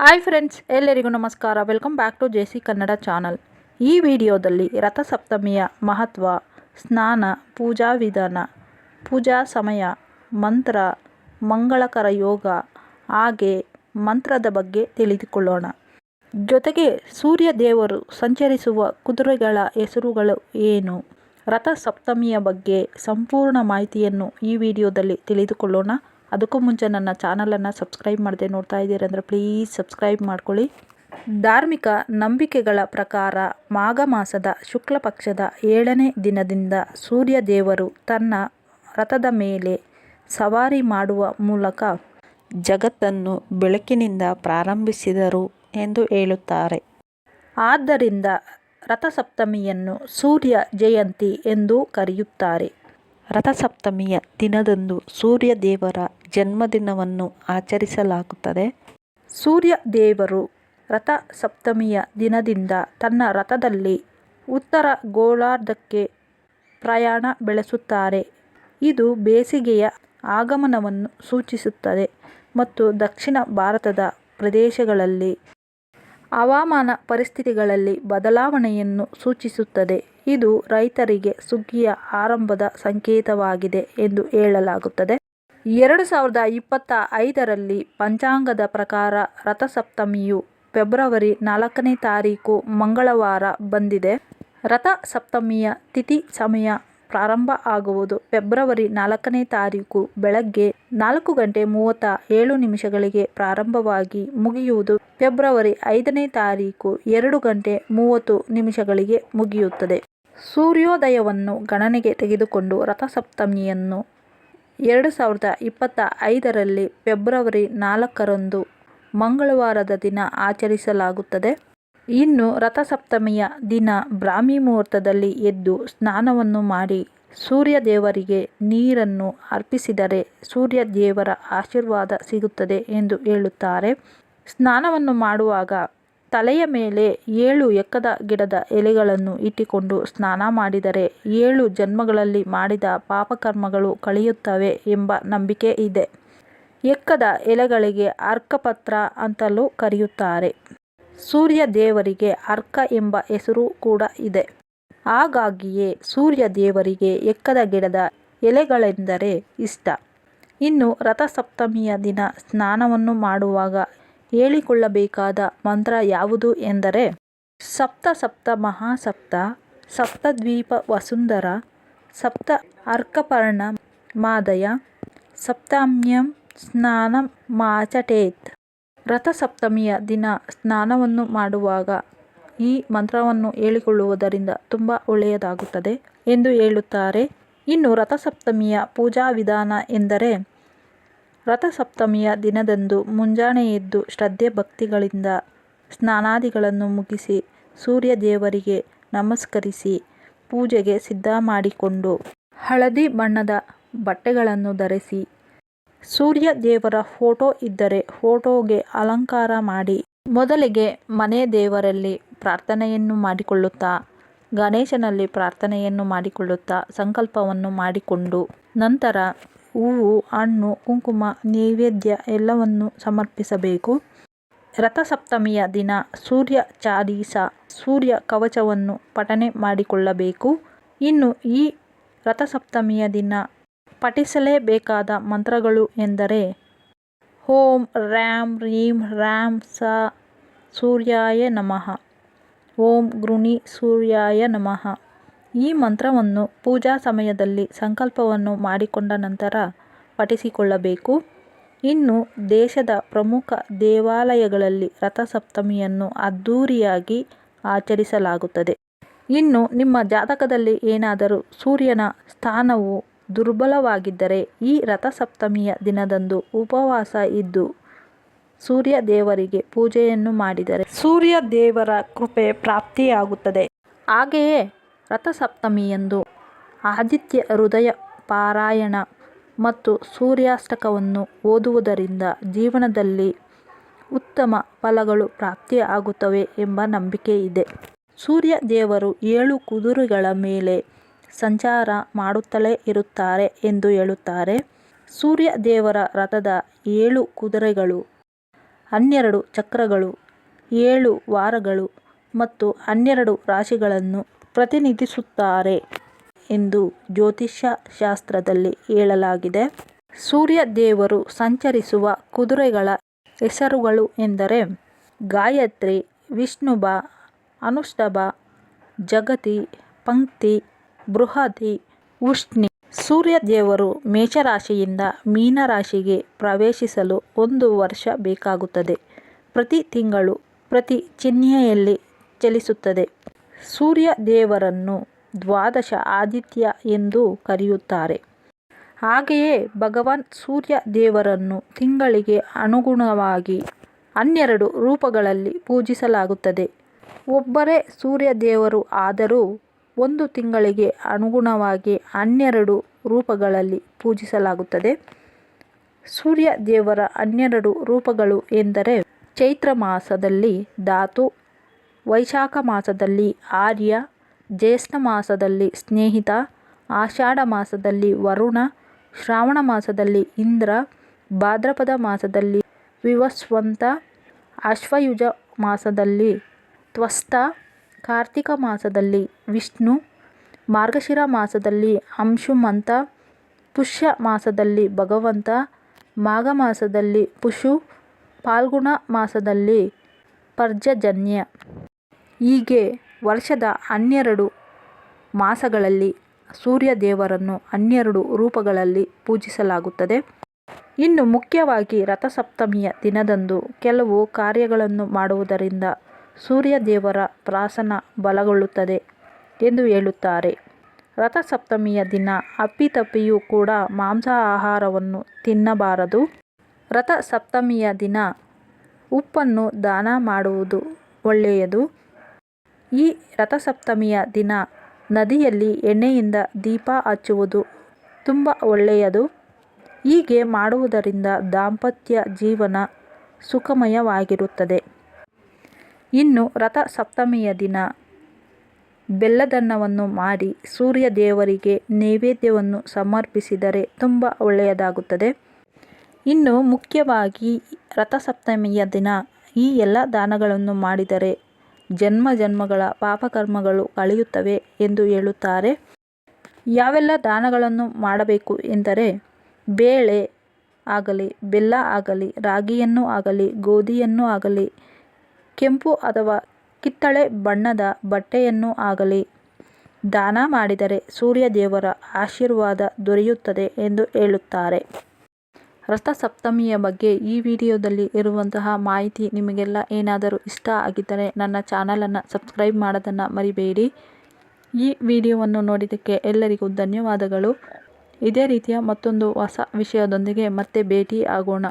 Hi friends ಎಲ್ಲರಿಗೂ ನಮಸ್ಕಾರ. Welcome back to J C Kannada channel ಈ ವಿಡಿಯೋದಲ್ಲಿ ರಥಸಪ್ತಮಿಯ ಮಹತ್ವ, ಸ್ನಾನ, ಪೂಜಾ ವಿಧಾನ, ಪೂಜಾ ಸಮಯ, ಮಂತ್ರ, ಮಂಗಳಕರ ಯೋಗ, ಹಾಗೆ ಮಂತ್ರದ ಬಗ್ಗೆ ತಿಳಿದುಕೊಳ್ಳೋಣ. ಜೊತೆಗೆ ಸೂರ್ಯ ದೇವರು ಸಂಚರಿಸುವ ಕುದುರೆಗಳ ಹೆಸರುಗಳು ಏನು? ರಥಸಪ್ತಮಿಯ ಬಗ್ಗೆ ಸಂಪೂರ್ಣ ಮಾಹಿತಿಯನ್ನು ಈ ವಿಡಿಯೋದಲ್ಲಿ ತಿಳಿದುಕೊಳ್ಳೋಣ. ಅದಕ್ಕೂ ಮುಂಚೆ ನನ್ನ ಚಾನಲನ್ನು ಸಬ್ಸ್ಕ್ರೈಬ್ ಮಾಡದೆ ನೋಡ್ತಾ ಇದ್ದೀರಂದ್ರೆ ಪ್ಲೀಸ್ ಸಬ್ಸ್ಕ್ರೈಬ್ ಮಾಡ್ಕೊಳ್ಳಿ. ಧಾರ್ಮಿಕ ನಂಬಿಕೆಗಳ ಪ್ರಕಾರ ಮಾಘ ಮಾಸದ ಶುಕ್ಲ ಪಕ್ಷದ ಏಳನೇ ದಿನದಿಂದ ಸೂರ್ಯ ದೇವರು ತನ್ನ ರಥದ ಮೇಲೆ ಸವಾರಿ ಮಾಡುವ ಮೂಲಕ ಜಗತ್ತನ್ನು ಬೆಳಕಿನಿಂದ ಪ್ರಾರಂಭಿಸಿದರು ಎಂದು ಹೇಳುತ್ತಾರೆ. ಆದ್ದರಿಂದ ರಥಸಪ್ತಮಿಯನ್ನು ಸೂರ್ಯ ಜಯಂತಿ ಎಂದು ಕರೆಯುತ್ತಾರೆ. ರಥಸಪ್ತಮಿಯ ದಿನದಂದು ಸೂರ್ಯ ದೇವರ ಜನ್ಮದಿನವನ್ನು ಆಚರಿಸಲಾಗುತ್ತದೆ. ಸೂರ್ಯ ದೇವರು ರಥ ಸಪ್ತಮಿಯ ದಿನದಿಂದ ತನ್ನ ರಥದಲ್ಲಿ ಉತ್ತರ ಗೋಳಾರ್ಧಕ್ಕೆ ಪ್ರಯಾಣ ಬೆಳೆಸುತ್ತಾರೆ. ಇದು ಬೇಸಿಗೆಯ ಆಗಮನವನ್ನು ಸೂಚಿಸುತ್ತದೆ ಮತ್ತು ದಕ್ಷಿಣ ಭಾರತದ ಪ್ರದೇಶಗಳಲ್ಲಿ ಹವಾಮಾನ ಪರಿಸ್ಥಿತಿಗಳಲ್ಲಿ ಬದಲಾವಣೆಯನ್ನು ಸೂಚಿಸುತ್ತದೆ. ಇದು ರೈತರಿಗೆ ಸುಗ್ಗಿಯ ಆರಂಭದ ಸಂಕೇತವಾಗಿದೆ ಎಂದು ಹೇಳಲಾಗುತ್ತದೆ. ಎರಡು ಸಾವಿರದ ಇಪ್ಪತ್ತ ಐದರಲ್ಲಿ ಪಂಚಾಂಗದ ಪ್ರಕಾರ ರಥಸಪ್ತಮಿಯು ಫೆಬ್ರವರಿ ನಾಲ್ಕನೇ ತಾರೀಕು ಮಂಗಳವಾರ ಬಂದಿದೆ. ರಥಸಪ್ತಮಿಯ ತಿಥಿ ಸಮಯ ಪ್ರಾರಂಭ ಆಗುವುದು. ಫೆಬ್ರವರಿ ನಾಲ್ಕನೇ ತಾರೀಕು ಬೆಳಗ್ಗೆ ನಾಲ್ಕು ಗಂಟೆ ಮೂವತ್ತ ಏಳು ನಿಮಿಷಗಳಿಗೆ ಪ್ರಾರಂಭವಾಗಿ ಮುಗಿಯುವುದು. ಫೆಬ್ರವರಿ ಐದನೇ ತಾರೀಕು ಎರಡು ಗಂಟೆ ಮೂವತ್ತು ನಿಮಿಷಗಳಿಗೆ ಮುಗಿಯುತ್ತದೆ. ಸೂರ್ಯೋದಯವನ್ನು ಗಣನೆಗೆ ತೆಗೆದುಕೊಂಡು ರಥಸಪ್ತಮಿಯನ್ನು ಎರಡು ಸಾವಿರದ ಇಪ್ಪತ್ತ ಐದರಲ್ಲಿ ಫೆಬ್ರವರಿ ನಾಲ್ಕರಂದು ಮಂಗಳವಾರದ ದಿನ ಆಚರಿಸಲಾಗುತ್ತದೆ. ಇನ್ನು ರಥಸಪ್ತಮಿಯ ದಿನ ಬ್ರಾಹ್ಮಿ ಮುಹೂರ್ತದಲ್ಲಿ ಎದ್ದು ಸ್ನಾನವನ್ನು ಮಾಡಿ ಸೂರ್ಯ ದೇವರಿಗೆ ನೀರನ್ನು ಅರ್ಪಿಸಿದರೆ ಸೂರ್ಯ ದೇವರ ಆಶೀರ್ವಾದ ಸಿಗುತ್ತದೆ ಎಂದು ಹೇಳುತ್ತಾರೆ. ಸ್ನಾನವನ್ನು ಮಾಡುವಾಗ ತಲೆಯ ಮೇಲೆ ಏಳು ಎಕ್ಕದ ಗಿಡದ ಎಲೆಗಳನ್ನು ಇಟ್ಟುಕೊಂಡು ಸ್ನಾನ ಮಾಡಿದರೆ ಏಳು ಜನ್ಮಗಳಲ್ಲಿ ಮಾಡಿದ ಪಾಪಕರ್ಮಗಳು ಕಳೆಯುತ್ತವೆ ಎಂಬ ನಂಬಿಕೆ ಇದೆ. ಎಕ್ಕದ ಎಲೆಗಳಿಗೆ ಅರ್ಕಪತ್ರ ಅಂತಲೂ ಕರೆಯುತ್ತಾರೆ. ಸೂರ್ಯ ದೇವರಿಗೆ ಅರ್ಕ ಎಂಬ ಹೆಸರು ಕೂಡ ಇದೆ. ಹಾಗಾಗಿಯೇ ಸೂರ್ಯ ದೇವರಿಗೆ ಎಕ್ಕದ ಗಿಡದ ಎಲೆಗಳೆಂದರೆ ಇಷ್ಟ. ಇನ್ನು ರಥಸಪ್ತಮಿಯ ದಿನ ಸ್ನಾನವನ್ನು ಮಾಡುವಾಗ ಹೇಳಿಕೊಳ್ಳಬೇಕಾದ ಮಂತ್ರ ಯಾವುದು ಎಂದರೆ ಸಪ್ತ ಸಪ್ತ ಮಹಾಸಪ್ತ, ಸಪ್ತದ್ವೀಪ ವಸುಂಧರ, ಸಪ್ತ ಅರ್ಕಪರ್ಣ ಮಾದಯ, ಸಪ್ತಾಮ್ಯಂ ಸ್ನಾನ ಮಾಚಟೇತ್. ರಥಸಪ್ತಮಿಯ ದಿನ ಸ್ನಾನವನ್ನು ಮಾಡುವಾಗ ಈ ಮಂತ್ರವನ್ನು ಹೇಳಿಕೊಳ್ಳುವುದರಿಂದ ತುಂಬ ಒಳ್ಳೆಯದಾಗುತ್ತದೆ ಎಂದು ಹೇಳುತ್ತಾರೆ. ಇನ್ನು ರಥಸಪ್ತಮಿಯ ಪೂಜಾ ವಿಧಾನ ಎಂದರೆ, ರಥಸಪ್ತಮಿಯ ದಿನದಂದು ಮುಂಜಾನೆ ಎದ್ದು ಶ್ರದ್ಧೆ ಭಕ್ತಿಗಳಿಂದ ಸ್ನಾನಾದಿಗಳನ್ನು ಮುಗಿಸಿ ಸೂರ್ಯ ದೇವರಿಗೆ ನಮಸ್ಕರಿಸಿ ಪೂಜೆಗೆ ಸಿದ್ಧ ಮಾಡಿಕೊಂಡು ಹಳದಿ ಬಣ್ಣದ ಬಟ್ಟೆಗಳನ್ನು ಧರಿಸಿ ಸೂರ್ಯ ದೇವರ ಫೋಟೋ ಇದ್ದರೆ ಫೋಟೋಗೆ ಅಲಂಕಾರ ಮಾಡಿ. ಮೊದಲಿಗೆ ಮನೆ ದೇವರಲ್ಲಿ ಪ್ರಾರ್ಥನೆಯನ್ನು ಮಾಡಿಕೊಳ್ಳುತ್ತಾ, ಗಣೇಶನಲ್ಲಿ ಪ್ರಾರ್ಥನೆಯನ್ನು ಮಾಡಿಕೊಳ್ಳುತ್ತಾ ಸಂಕಲ್ಪವನ್ನು ಮಾಡಿಕೊಂಡು, ನಂತರ ಹೂವು, ಹಣ್ಣು, ಕುಂಕುಮ, ನೈವೇದ್ಯ ಎಲ್ಲವನ್ನು ಸಮರ್ಪಿಸಬೇಕು. ರಥಸಪ್ತಮಿಯ ದಿನ ಸೂರ್ಯ ಚಾಲೀಸ, ಸೂರ್ಯ ಕವಚವನ್ನು ಪಠನೆ ಮಾಡಿಕೊಳ್ಳಬೇಕು. ಇನ್ನು ಈ ರಥಸಪ್ತಮಿಯ ದಿನ ಪಠಿಸಲೇಬೇಕಾದ ಮಂತ್ರಗಳು ಎಂದರೆ ಓಂ ರ್ಯಾಂ ರೀಂ ರ್ಯಾಂ ಸ ಸೂರ್ಯಾಯ ನಮಃ, ಓಂ ಗೃಣಿ ಸೂರ್ಯಾಯ ನಮಃ. ಈ ಮಂತ್ರವನ್ನು ಪೂಜಾ ಸಮಯದಲ್ಲಿ ಸಂಕಲ್ಪವನ್ನು ಮಾಡಿಕೊಂಡ ನಂತರ ಪಠಿಸಿಕೊಳ್ಳಬೇಕು. ಇನ್ನು ದೇಶದ ಪ್ರಮುಖ ದೇವಾಲಯಗಳಲ್ಲಿ ರಥಸಪ್ತಮಿಯನ್ನು ಅದ್ಧೂರಿಯಾಗಿ ಆಚರಿಸಲಾಗುತ್ತದೆ. ಇನ್ನು ನಿಮ್ಮ ಜಾತಕದಲ್ಲಿ ಏನಾದರೂ ಸೂರ್ಯನ ಸ್ಥಾನವು ದುರ್ಬಲವಾಗಿದ್ದರೆ ಈ ರಥಸಪ್ತಮಿಯ ದಿನದಂದು ಉಪವಾಸ ಇದ್ದು ಸೂರ್ಯ ದೇವರಿಗೆ ಪೂಜೆಯನ್ನು ಮಾಡಿದರೆ ಸೂರ್ಯ ದೇವರ ಕೃಪೆ ಪ್ರಾಪ್ತಿಯಾಗುತ್ತದೆ. ಹಾಗೆಯೇ ರಥಸಪ್ತಮಿಯಂದು ಆದಿತ್ಯ ಹೃದಯ ಪಾರಾಯಣ ಮತ್ತು ಸೂರ್ಯಾಷ್ಟಕವನ್ನು ಓದುವುದರಿಂದ ಜೀವನದಲ್ಲಿ ಉತ್ತಮ ಫಲಗಳು ಪ್ರಾಪ್ತಿಯಾಗುತ್ತವೆ ಎಂಬ ನಂಬಿಕೆ ಇದೆ. ಸೂರ್ಯ ದೇವರು ಏಳು ಕುದುರೆಗಳ ಮೇಲೆ ಸಂಚಾರ ಮಾಡುತ್ತಲೇ ಇರುತ್ತಾರೆ ಎಂದು ಹೇಳುತ್ತಾರೆ. ಸೂರ್ಯ ದೇವರ ರಥದ ಏಳು ಕುದುರೆಗಳು, ಹನ್ನೆರಡು ಚಕ್ರಗಳು, ಏಳು ವಾರಗಳು ಮತ್ತು ಹನ್ನೆರಡು ರಾಶಿಗಳನ್ನು ಪ್ರತಿನಿಧಿಸುತ್ತಾರೆ ಎಂದು ಜ್ಯೋತಿಷ್ಯ ಶಾಸ್ತ್ರದಲ್ಲಿ ಹೇಳಲಾಗಿದೆ. ಸೂರ್ಯ ದೇವರು ಸಂಚರಿಸುವ ಕುದುರೆಗಳ ಹೆಸರುಗಳು ಎಂದರೆ ಗಾಯತ್ರಿ, ವಿಷ್ಣುಬ ಅನುಷ್ಟಭ ಜಗತಿ, ಪಂಕ್ತಿ ಬೃಹತಿ ಉಷ್ಣಿ ಸೂರ್ಯ ದೇವರು ಮೇಷರಾಶಿಯಿಂದ ಮೀನರಾಶಿಗೆ ಪ್ರವೇಶಿಸಲು ಒಂದು ವರ್ಷ ಬೇಕಾಗುತ್ತದೆ. ಪ್ರತಿ ತಿಂಗಳು ಪ್ರತಿ ಚಿಹ್ನೆಯಲ್ಲಿ ಚಲಿಸುತ್ತದೆ. ಸೂರ್ಯ ದೇವರನ್ನು ದ್ವಾದಶ ಆದಿತ್ಯ ಎಂದು ಕರೆಯುತ್ತಾರೆ. ಹಾಗೆಯೇ ಭಗವಾನ್ ಸೂರ್ಯ ದೇವರನ್ನು ತಿಂಗಳಿಗೆ ಅನುಗುಣವಾಗಿ ಹನ್ನೆರಡು ರೂಪಗಳಲ್ಲಿ ಪೂಜಿಸಲಾಗುತ್ತದೆ. ಒಬ್ಬರೇ ಸೂರ್ಯ ದೇವರು ಆದರೂ ಒಂದು ತಿಂಗಳಿಗೆ ಅನುಗುಣವಾಗಿ ಹನ್ನೆರಡು ರೂಪಗಳಲ್ಲಿ ಪೂಜಿಸಲಾಗುತ್ತದೆ. ಸೂರ್ಯ ದೇವರ ಹನ್ನೆರಡು ರೂಪಗಳು ಎಂದರೆ ಚೈತ್ರ ಮಾಸದಲ್ಲಿ ಧಾತು, ವೈಶಾಖ ಮಾಸದಲ್ಲಿ ಆರ್ಯ, ಜ್ಯೇಷ್ಠ ಮಾಸದಲ್ಲಿ ಸ್ನೇಹಿತ, ಆಷಾಢ ಮಾಸದಲ್ಲಿ ವರುಣ, ಶ್ರಾವಣ ಮಾಸದಲ್ಲಿ ಇಂದ್ರ, ಭಾದ್ರಪದ ಮಾಸದಲ್ಲಿ ವಿವಸ್ವಂತ, ಅಶ್ವಯುಜ ಮಾಸದಲ್ಲಿ ತ್ವಸ್ತ ಕಾರ್ತಿಕ ಮಾಸದಲ್ಲಿ ವಿಷ್ಣು, ಮಾರ್ಗಶಿರ ಮಾಸದಲ್ಲಿ ಅಂಶುಮಂತ ಪುಷ್ಯ ಮಾಸದಲ್ಲಿ ಭಗವಂತ, ಮಾಘ ಮಾಸದಲ್ಲಿ ಪುಷು, ಫಾಲ್ಗುಣ ಮಾಸದಲ್ಲಿ ಪರ್ಜಜನ್ಯ. ಹೀಗೆ ವರ್ಷದ ಹನ್ನೆರಡು ಮಾಸಗಳಲ್ಲಿ ಸೂರ್ಯ ದೇವರನ್ನು ಹನ್ನೆರಡು ರೂಪಗಳಲ್ಲಿ ಪೂಜಿಸಲಾಗುತ್ತದೆ. ಇನ್ನು ಮುಖ್ಯವಾಗಿ ರಥಸಪ್ತಮಿಯ ದಿನದಂದು ಕೆಲವು ಕಾರ್ಯಗಳನ್ನು ಮಾಡುವುದರಿಂದ ಸೂರ್ಯ ದೇವರ ಪ್ರಾಸನ ಬಲಗೊಳ್ಳುತ್ತದೆ ಎಂದು ಹೇಳುತ್ತಾರೆ. ರಥಸಪ್ತಮಿಯ ದಿನ ಅಪ್ಪಿತಪ್ಪಿಯೂ ಕೂಡ ಮಾಂಸ ಆಹಾರವನ್ನು ತಿನ್ನಬಾರದು. ರಥಸಪ್ತಮಿಯ ದಿನ ಉಪ್ಪನ್ನು ದಾನ ಮಾಡುವುದು ಒಳ್ಳೆಯದು. ಈ ರಥಸಪ್ತಮಿಯ ದಿನ ನದಿಯಲ್ಲಿ ಎಣ್ಣೆಯಿಂದ ದೀಪ ಹಚ್ಚುವುದು ತುಂಬ ಒಳ್ಳೆಯದು. ಹೀಗೆ ಮಾಡುವುದರಿಂದ ದಾಂಪತ್ಯ ಜೀವನ ಸುಖಮಯವಾಗಿರುತ್ತದೆ. ಇನ್ನು ರಥಸಪ್ತಮಿಯ ದಿನ. ಬೆಲ್ಲದನ್ನವನ್ನು ಮಾಡಿ ಸೂರ್ಯ ದೇವರಿಗೆ ನೈವೇದ್ಯವನ್ನು ಸಮರ್ಪಿಸಿದರೆ ತುಂಬ ಒಳ್ಳೆಯದಾಗುತ್ತದೆ. ಇನ್ನು ಮುಖ್ಯವಾಗಿ ರಥಸಪ್ತಮಿಯ ದಿನ. ಈ ಎಲ್ಲ ದಾನಗಳನ್ನು ಮಾಡಿದರೆ ಜನ್ಮ ಜನ್ಮಗಳ ಪಾಪಕರ್ಮಗಳು ಕಳೆಯುತ್ತವೆ ಎಂದು ಹೇಳುತ್ತಾರೆ. ಯಾವೆಲ್ಲ ದಾನಗಳನ್ನು ಮಾಡಬೇಕು ಎಂದರೆ ಬೇಳೆ ಆಗಲಿ, ಬೆಲ್ಲ ಆಗಲಿ, ರಾಗಿಯನ್ನು ಆಗಲಿ, ಗೋಧಿಯನ್ನು ಆಗಲಿ ಕೆಂಪು ಅಥವಾ ಕಿತ್ತಳೆ ಬಣ್ಣದ ಬಟ್ಟೆಯನ್ನು ಆಗಲಿ. ದಾನ ಮಾಡಿದರೆ ಸೂರ್ಯ ದೇವರ ಆಶೀರ್ವಾದ ದೊರೆಯುತ್ತದೆ ಎಂದು ಹೇಳುತ್ತಾರೆ. ರಥಸಪ್ತಮಿಯ ಬಗ್ಗೆ ಈ ವಿಡಿಯೋದಲ್ಲಿ ಇರುವಂತಹ ಮಾಹಿತಿ ನಿಮಗೆಲ್ಲ ಏನಾದರೂ ಇಷ್ಟ ಆಗಿದ್ದರೆ ನನ್ನ ಚಾನಲನ್ನು ಸಬ್ಸ್ಕ್ರೈಬ್ ಮಾಡೋದನ್ನು ಮರಿಬೇಡಿ. ಈ ವಿಡಿಯೋವನ್ನು ನೋಡಿದ್ದಕ್ಕೆ ಎಲ್ಲರಿಗೂ ಧನ್ಯವಾದಗಳು. ಇದೇ ರೀತಿಯ ಮತ್ತೊಂದು ಹೊಸ ವಿಷಯದೊಂದಿಗೆ ಮತ್ತೆ ಭೇಟಿ ಆಗೋಣ